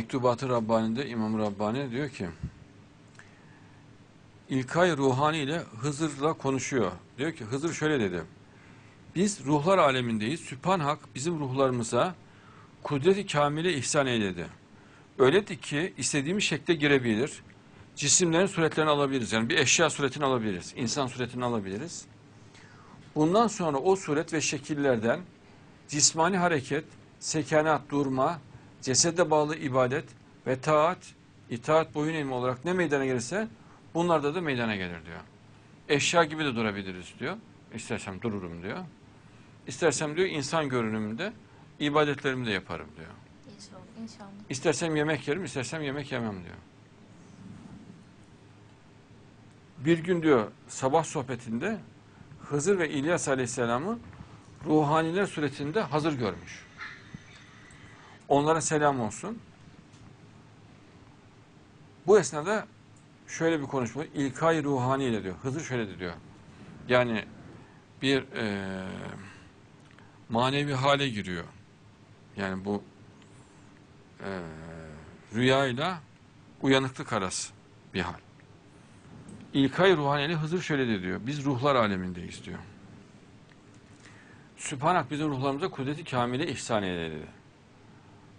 Mektubat-ı Rabbani'de İmam Rabbani diyor ki İlkay Ruhani ile Hızır'la konuşuyor. Diyor ki Hızır şöyle dedi. Biz ruhlar alemindeyiz. Sübhan Hak bizim ruhlarımıza kudreti kamile ihsan eyledi. Öyledir ki istediğimiz şekle girebilir. Cisimlerin suretlerini alabiliriz. Yani bir eşya suretini alabiliriz. insan suretini alabiliriz. Bundan sonra o suret ve şekillerden cismani hareket, sekanat, durma, cesede bağlı ibadet ve taat, itaat boyun eğimi olarak ne meydana gelirse bunlarda da meydana gelir diyor. Eşya gibi de durabiliriz diyor. İstersem dururum diyor. İstersem diyor insan görünümünde ibadetlerimi de yaparım diyor. İnşallah. İnşallah. İstersem yemek yerim, istersem yemek yemem diyor. Bir gün diyor sabah sohbetinde Hızır ve İlyas Aleyhisselam'ı ruhaniler suretinde hazır görmüş. Onlara selam olsun. Bu esnada şöyle bir konuşma, İlkay Ruhani ile diyor. Hızır şöyle diyor. Yani bir eee, manevi hale giriyor. Yani bu eee rüyayla uyanıklık arası bir hal. İlkay Ruhaneli Hızır şöyle diyor. Biz ruhlar alemindeyiz diyor. Sübhanak bizim ruhlarımıza kudreti kamile ihsan eyledi.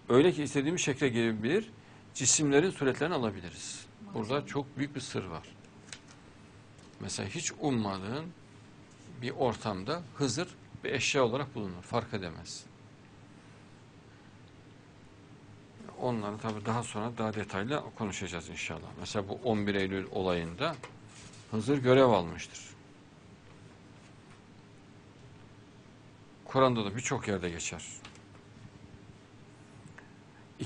Öyle ki istediğimiz şekle gelebilir, cisimlerin suretlerini alabiliriz. Burada çok büyük bir sır var. Mesela hiç ummadığın bir ortamda Hızır bir eşya olarak bulunur. Fark edemez. Onları tabii daha sonra daha detaylı konuşacağız inşallah. Mesela bu 11 Eylül olayında Hızır görev almıştır. Kur'an'da da birçok yerde geçer.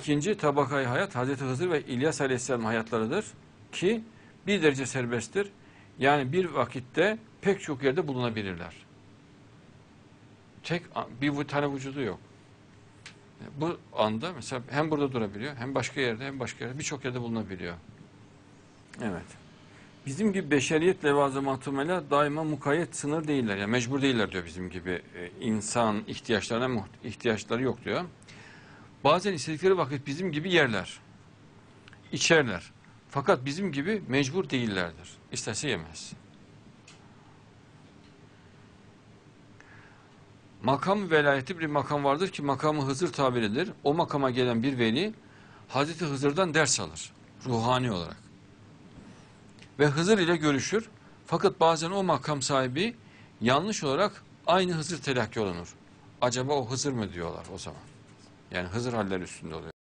İkinci tabakayı hayat Hazreti Hızır ve İlyas Aleyhisselam hayatlarıdır ki bir derece serbesttir. Yani bir vakitte pek çok yerde bulunabilirler. Tek bir tane vücudu yok. Bu anda mesela hem burada durabiliyor hem başka yerde hem başka yerde birçok yerde bulunabiliyor. Evet. Bizim gibi beşeriyet levazımatımıyla daima mukayyet sınır değiller. Yani mecbur değiller diyor bizim gibi e, insan ihtiyaçlarına ihtiyaçları yok diyor. Bazen istedikleri vakit bizim gibi yerler. içerler. Fakat bizim gibi mecbur değillerdir. İsterse yemez. Makam velayeti bir makam vardır ki makamı Hızır tabir edilir. O makama gelen bir veli Hazreti Hızır'dan ders alır. Ruhani olarak. Ve Hızır ile görüşür. Fakat bazen o makam sahibi yanlış olarak aynı Hızır telakki olunur. Acaba o Hızır mı diyorlar o zaman. Yani Hızır haller üstünde oluyor.